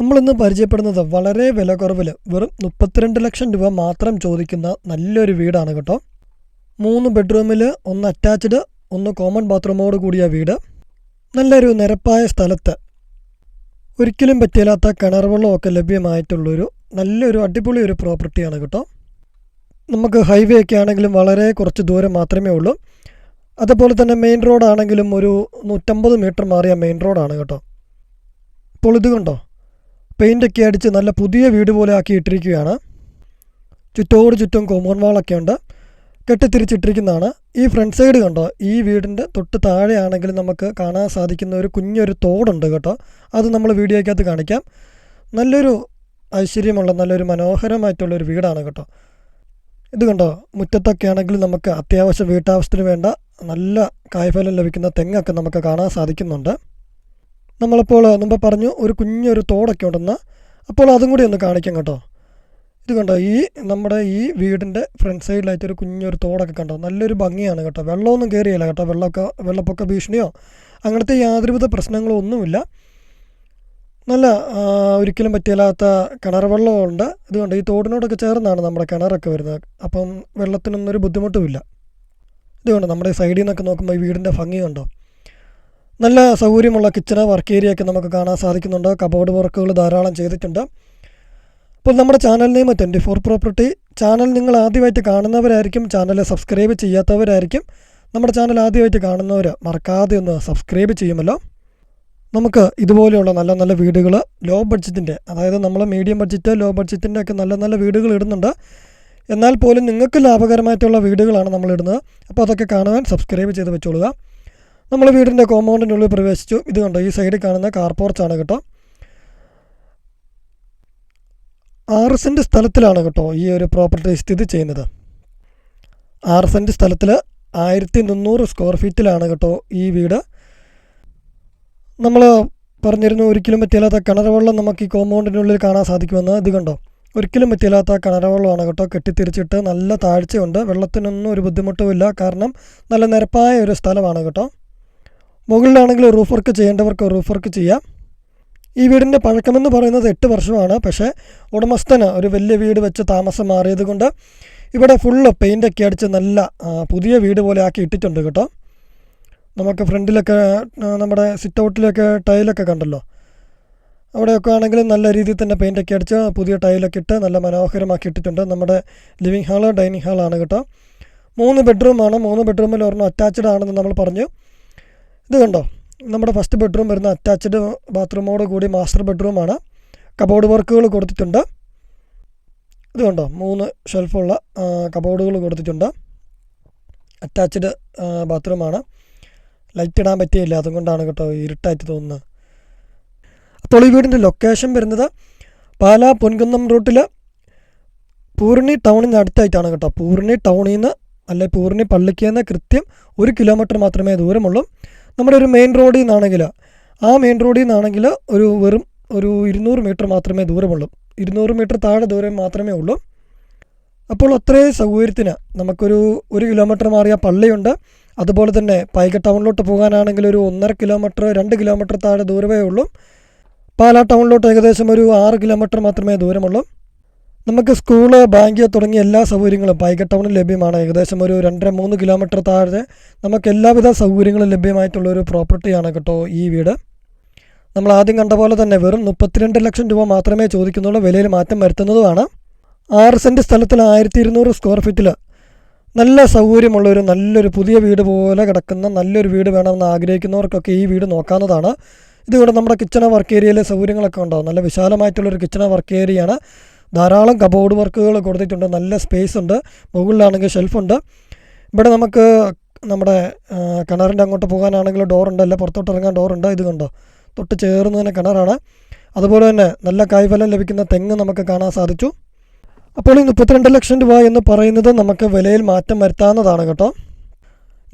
നമ്മളിന്ന് പരിചയപ്പെടുന്നത് വളരെ വില കുറവിൽ വെറും മുപ്പത്തിരണ്ട് ലക്ഷം രൂപ മാത്രം ചോദിക്കുന്ന നല്ലൊരു വീടാണ് കേട്ടോ. മൂന്ന് ബെഡ്റൂമിൽ ഒന്ന് അറ്റാച്ച്ഡ് ഒന്ന് കോമൺ ബാത്റൂമോട് കൂടിയ വീട്. നല്ലൊരു നിരപ്പായ സ്ഥലത്ത്. ഒരിക്കലും പറ്റിയില്ലാത്ത കിണർ വെള്ളമൊക്കെ ലഭ്യമായിട്ടുള്ളൊരു നല്ലൊരു അടിപൊളി ഒരു പ്രോപ്പർട്ടിയാണ് കേട്ടോ. നമുക്ക് ഹൈവേ ഒക്കെ ആണെങ്കിലും വളരെ കുറച്ച് ദൂരം മാത്രമേ ഉള്ളൂ. അതുപോലെ തന്നെ മെയിൻ റോഡാണെങ്കിലും ഒരു നൂറ്റമ്പത് മീറ്റർ മാറിയ മെയിൻ റോഡാണ് കേട്ടോ. അപ്പോൾ ഇത് കണ്ടോ? പെയിന്റൊക്കെ അടിച്ച് നല്ല പുതിയ വീട് പോലെ ആക്കി ഇട്ടിരിക്കുകയാണ് ചുറ്റോട് ചുറ്റും കോമ്പൗണ്ട് വാളൊക്കെ ഉണ്ട്. കെട്ടിത്തിരിച്ചിട്ടിരിക്കുന്നതാണ്. ഈ ഫ്രണ്ട് സൈഡ് കണ്ടോ? ഈ വീടിന്റെ തൊട്ട് താഴെയാണെങ്കിൽ നമുക്ക് കാണാൻ സാധിക്കുന്ന ഒരു കുഞ്ഞൊരു തോടുണ്ട് കേട്ടോ. അത് നമ്മൾ വീഡിയോയ്ക്കകത്ത് കാണിക്കാം. നല്ലൊരു ഐശ്വര്യമുള്ള നല്ലൊരു മനോഹരമായിട്ടുള്ളൊരു വീടാണ് കേട്ടോ. ഇത് കണ്ടോ? മുറ്റത്തൊക്കെ ആണെങ്കിൽ നമുക്ക് അത്യാവശ്യം വീട്ടാവശ്യത്തിന് വേണ്ട നല്ല കായ്ഫലം ലഭിക്കുന്ന തെങ്ങൊക്കെ നമുക്ക് കാണാൻ സാധിക്കുന്നുണ്ട്. നമ്മളിപ്പോൾ മുമ്പ് പറഞ്ഞു ഒരു കുഞ്ഞൊരു തോടൊക്കെ ഉണ്ടെന്ന്. അപ്പോൾ അതും കൂടി ഒന്ന് കാണിക്കാം കേട്ടോ. ഇത് കണ്ടോ ഈ നമ്മുടെ ഈ വീടിന്റെ ഫ്രണ്ട് സൈഡിലായിട്ട് ഒരു കുഞ്ഞൊരു തോടൊക്കെ കണ്ടോ. നല്ലൊരു ഭംഗിയാണ് കേട്ടോ. വെള്ളമൊന്നും കയറിയില്ല കേട്ടോ. വെള്ളമൊക്കെ വെള്ളപ്പൊക്ക ഭീഷണിയോ അങ്ങനത്തെ യാതൊരുവിധ പ്രശ്നങ്ങളോ ഒന്നുമില്ല. നല്ല ഒരിക്കലും പറ്റിയില്ലാത്ത കിണർ വെള്ളമുണ്ട് ഇതുകൊണ്ട് ഈ തോടിനോടൊക്കെ ചേർന്നാണ് നമ്മുടെ കിണറൊക്കെ വരുന്നത്. അപ്പം വെള്ളത്തിനൊന്നും ഒരു ബുദ്ധിമുട്ടുമില്ല. ഇതുകൊണ്ട് നമ്മുടെ സൈഡിൽ നിന്നൊക്കെ നോക്കുമ്പോൾ ഈ വീടിന്റെ ഭംഗി കണ്ടോ. നല്ല സൗകര്യമുള്ള കിച്ചണ് വർക്ക് ഏരിയ ഒക്കെ നമുക്ക് കാണാൻ സാധിക്കുന്നുണ്ട്. കബോർഡ് വർക്കുകൾ ധാരാളം ചെയ്തിട്ടുണ്ട്. അപ്പോൾ നമ്മുടെ channel name twenty four property channel നിങ്ങൾ ആദ്യമായിട്ട് കാണുന്നവരായിരിക്കും. Channel subscribe ചെയ്യാത്തവരായിരിക്കും. നമ്മുടെ ചാനൽ ആദ്യമായിട്ട് കാണുന്നവർ മറക്കാതെ ഒന്ന് സബ്സ്ക്രൈബ് ചെയ്യുമല്ലോ. നമുക്ക് ഇതുപോലെയുള്ള നല്ല നല്ല വീടുകൾ ലോ ബഡ്ജറ്റിന്റെ അതായത് നമ്മൾ മീഡിയം ബഡ്ജറ്റ് ലോ ബഡ്ജറ്റിന്റെ ഒക്കെ നല്ല നല്ല വീടുകൾ ഇടുന്നുണ്ട്. എന്നാൽ പോലും നിങ്ങൾക്ക് ലാഭകരമായിട്ടുള്ള വീടുകളാണ് നമ്മൾ ഇടുന്നത്. അപ്പോൾ അതൊക്കെ കാണുവാൻ സബ്സ്ക്രൈബ് ചെയ്ത് വെച്ചോളുക. നമ്മൾ വീടിന്റെ കോമ്പൗണ്ടിനുള്ളിൽ പ്രവേശിച്ചു. ഇത് കണ്ടോ? ഈ സൈഡിൽ കാണുന്ന കാർ പോർച്ചാണ് കേട്ടോ. ആറ് സെന്റ് സ്ഥലത്തിലാണ് കേട്ടോ ഈ ഒരു പ്രോപ്പർട്ടി സ്ഥിതി ചെയ്യുന്നത്. ആറ് സെന്റ് സ്ഥലത്തിൽ ആയിരത്തി മുന്നൂറ് സ്ക്വയർ ഫീറ്റിലാണ് കേട്ടോ ഈ വീട്. നമ്മൾ പറഞ്ഞിരുന്നു ഒരിക്കലും പറ്റിയില്ലാത്ത കിണർ വെള്ളം നമുക്ക് ഈ കോമ്പൗണ്ടിനുള്ളിൽ കാണാൻ സാധിക്കുമെന്ന്. ഇത് കണ്ടോ? ഒരിക്കലും പറ്റിയില്ലാത്ത കിണർ വെള്ളമാണ് കേട്ടോ കെട്ടിത്തിരിച്ചിട്ട് നല്ല താഴ്ചയുണ്ട്. വെള്ളത്തിനൊന്നും ഒരു ബുദ്ധിമുട്ടുമില്ല. കാരണം നല്ല നിരപ്പായ ഒരു സ്ഥലമാണ് കേട്ടോ. മുകളിലാണെങ്കിൽ റൂഫ് വർക്ക് ചെയ്യേണ്ടവർക്ക് റൂഫ് വർക്ക് ചെയ്യാം. ഈ വീടിന്റെ പഴക്കമെന്ന് പറയുന്നത് എട്ട് വർഷമാണ്. പക്ഷേ ഉടമസ്ഥന് ഒരു വലിയ വീട് വെച്ച് താമസം മാറിയത് കൊണ്ട് ഇവിടെ ഫുള്ള് പെയിന്റൊക്കെ അടിച്ച് നല്ല പുതിയ വീട് പോലെ ആക്കി ഇട്ടിട്ടുണ്ട് കേട്ടോ. നമുക്ക് ഫ്രണ്ടിലൊക്കെ നമ്മുടെ സിറ്റ് ഔട്ടിലൊക്കെ ടൈലൊക്കെ കണ്ടല്ലോ. അവിടെയൊക്കെ ആണെങ്കിൽ നല്ല രീതിയിൽ തന്നെ പെയിന്റൊക്കെ അടിച്ച് പുതിയ ടൈലൊക്കെ ഇട്ട് നല്ല മനോഹരമാക്കി ഇട്ടിട്ടുണ്ട്. നമ്മുടെ ലിവിങ് ഹാൾ ഡൈനിങ് ഹാളാണ് കേട്ടോ. മൂന്ന് ബെഡ്റൂമാണ് മൂന്ന് ബെഡ്റൂമിൽ ഒരെണ്ണം അറ്റാച്ച്ഡ് ആണെന്ന് നമ്മൾ പറഞ്ഞു. ഇത് കണ്ടോ? നമ്മുടെ ഫസ്റ്റ് ബെഡ്റൂം വരുന്ന അറ്റാച്ച്ഡ് ബാത്റൂമോട് കൂടി മാസ്റ്റർ ബെഡ്റൂമാണ് കബോർഡ് വർക്കുകൾ കൊടുത്തിട്ടുണ്ട്. ഇത് കണ്ടോ? മൂന്ന് ഷെൽഫുള്ള കബോർഡുകൾ കൊടുത്തിട്ടുണ്ട്. അറ്റാച്ച്ഡ് ബാത്റൂമാണ് ലൈറ്റ് ഇടാൻ പറ്റിയില്ല. അതുകൊണ്ടാണ് കേട്ടോ ഇരുട്ടായിട്ട് തോന്നുന്നത്. അപ്പോൾ ഈ വീടിന്റെ ലൊക്കേഷൻ വരുന്നത് പാലാ പൊൻകുന്നം റൂട്ടിൽ പൂർണി ടൗണിന് അടുത്തായിട്ടാണ് കേട്ടോ. പൂർണി ടൗണിൽ നിന്ന് അല്ലെ പൂർണി പള്ളിക്ക് നിന്ന് കൃത്യം ഒരു കിലോമീറ്റർ മാത്രമേ ദൂരമുള്ളൂ. നമ്മുടെ ഒരു മെയിൻ റോഡിൽ നിന്നാണെങ്കിൽ ആ മെയിൻ റോഡിൽ നിന്നാണെങ്കിൽ ഒരു വെറും ഒരു ഇരുന്നൂറ് മീറ്റർ മാത്രമേ ദൂരമുള്ളൂ. ഇരുന്നൂറ് മീറ്റർ താഴെ ദൂരം മാത്രമേ ഉള്ളൂ. അപ്പോൾ അത്രയും സൗകര്യത്തിന് നമുക്കൊരു ഒരു കിലോമീറ്റർ മാറിയ പള്ളിയുണ്ട്. അതുപോലെ തന്നെ പൈക ടൗണിലോട്ട് പോകാനാണെങ്കിൽ ഒരു ഒന്നര കിലോമീറ്റർ രണ്ട് കിലോമീറ്റർ താഴെ ദൂരമേ ഉള്ളൂ. പാലാ ടൗണിലോട്ട് ഏകദേശം ഒരു ആറ് കിലോമീറ്റർ മാത്രമേ ദൂരമുള്ളൂ. നമുക്ക് സ്കൂൾ ബാങ്ക് തുടങ്ങിയ എല്ലാ സൗകര്യങ്ങളും പൈക ടൗണിൽ ലഭ്യമാണ്. ഏകദേശം ഒരു രണ്ടര മൂന്ന് കിലോമീറ്റർ താഴെ നമുക്ക് എല്ലാവിധ സൗകര്യങ്ങളും ലഭ്യമായിട്ടുള്ള ഒരു പ്രോപ്പർട്ടിയാണ് കേട്ടോ ഈ വീട്. നമ്മൾ ആദ്യം കണ്ട പോലെ തന്നെ വെറും മുപ്പത്തിരണ്ട് ലക്ഷം രൂപ മാത്രമേ ചോദിക്കുന്നുള്ളൂ. വിലയിൽ മാറ്റം വരുത്തുന്നതുമാണ്. ആറ് സെന്റ് സ്ഥലത്തിൽ ആയിരത്തി ഇരുന്നൂറ് സ്ക്വയർ ഫീറ്റിൽ നല്ല സൗകര്യമുള്ളൊരു നല്ലൊരു പുതിയ വീട് പോലെ കിടക്കുന്ന നല്ലൊരു വീട് വേണമെന്ന് ആഗ്രഹിക്കുന്നവർക്കൊക്കെ ഈ വീട് നോക്കാവുന്നതാണ്. ഇതുകൂടെ നമ്മുടെ കിച്ചണ വർക്ക് ഏരിയയിലെ സൗകര്യങ്ങളൊക്കെ ഉണ്ടാവും നല്ല വിശാലമായിട്ടുള്ളൊരു കിച്ചണ വർക്ക് ഏരിയയാണ് ധാരാളം കബോർഡ് വർക്കുകൾ കൊടുത്തിട്ടുണ്ട്. നല്ല സ്പേസ് ഉണ്ട്. മുകളിലാണെങ്കിൽ ഷെൽഫുണ്ട് ഇവിടെ നമുക്ക് നമ്മുടെ കിണറിന്റെ അങ്ങോട്ട് പോകാനാണെങ്കിൽ ഡോറുണ്ട് അല്ല? പുറത്തോട്ട് ഇറങ്ങാൻ ഡോറുണ്ട് ഇത് കണ്ടോ? തൊട്ട് ചേർന്ന് തന്നെ കിണറാണ്. അതുപോലെ തന്നെ നല്ല കായ്ഫലം ലഭിക്കുന്ന തെങ്ങ് നമുക്ക് കാണാൻ സാധിച്ചു. അപ്പോൾ ഈ മുപ്പത്തിരണ്ട് ലക്ഷം രൂപ എന്ന് പറയുന്നത് നമുക്ക് വിലയിൽ മാറ്റം വരുത്താവുന്നതാണ് കേട്ടോ.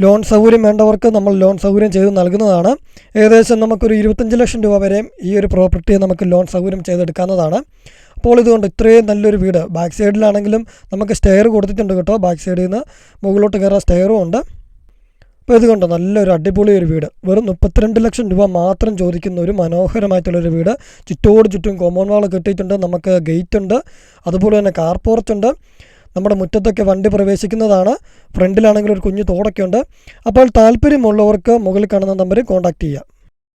ലോൺ സൗകര്യം വേണ്ടവർക്ക് നമ്മൾ ലോൺ സൗകര്യം ചെയ്ത് നൽകുന്നതാണ്. ഏകദേശം നമുക്കൊരു ഇരുപത്തഞ്ച് ലക്ഷം രൂപ വരെയും ഈ ഒരു പ്രോപ്പർട്ടിയെ നമുക്ക് ലോൺ സൗകര്യം ചെയ്തെടുക്കാവുന്നതാണ്. അപ്പോൾ ഇതുകൊണ്ട് ഇത്രയും നല്ലൊരു വീട്. ബാക്ക് സൈഡിലാണെങ്കിലും നമുക്ക് സ്റ്റെയർ കൊടുത്തിട്ടുണ്ട് കേട്ടോ. ബാക്ക് സൈഡിൽ നിന്ന് മുകളിലോട്ട് കയറാൻ സ്റ്റെയറും ഉണ്ട്. അപ്പോൾ ഇതുകൊണ്ട് നല്ലൊരു അടിപൊളി ഒരു വീട്. വെറും മുപ്പത്തിരണ്ട് ലക്ഷം രൂപ മാത്രം ചോദിക്കുന്ന ഒരു മനോഹരമായിട്ടുള്ളൊരു വീട്. ചുറ്റോട് ചുറ്റും കോമ്പൗണ്ട് വാൾ കെട്ടിയിട്ടുണ്ട് നമുക്ക് ഗേറ്റ് ഉണ്ട്. അതുപോലെ തന്നെ കാർ പോർച്ച് ഉണ്ട്. നമ്മുടെ മുറ്റത്തൊക്കെ വണ്ടി പ്രവേശിക്കുന്നതാണ്. ഫ്രണ്ടിലാണെങ്കിൽ ഒരു കുഞ്ഞു തോടൊക്കെ ഉണ്ട്. അപ്പോൾ താല്പര്യമുള്ളവർക്ക് മുകളിൽ കാണുന്ന നമ്പറിൽ കോൺടാക്റ്റ് ചെയ്യുക.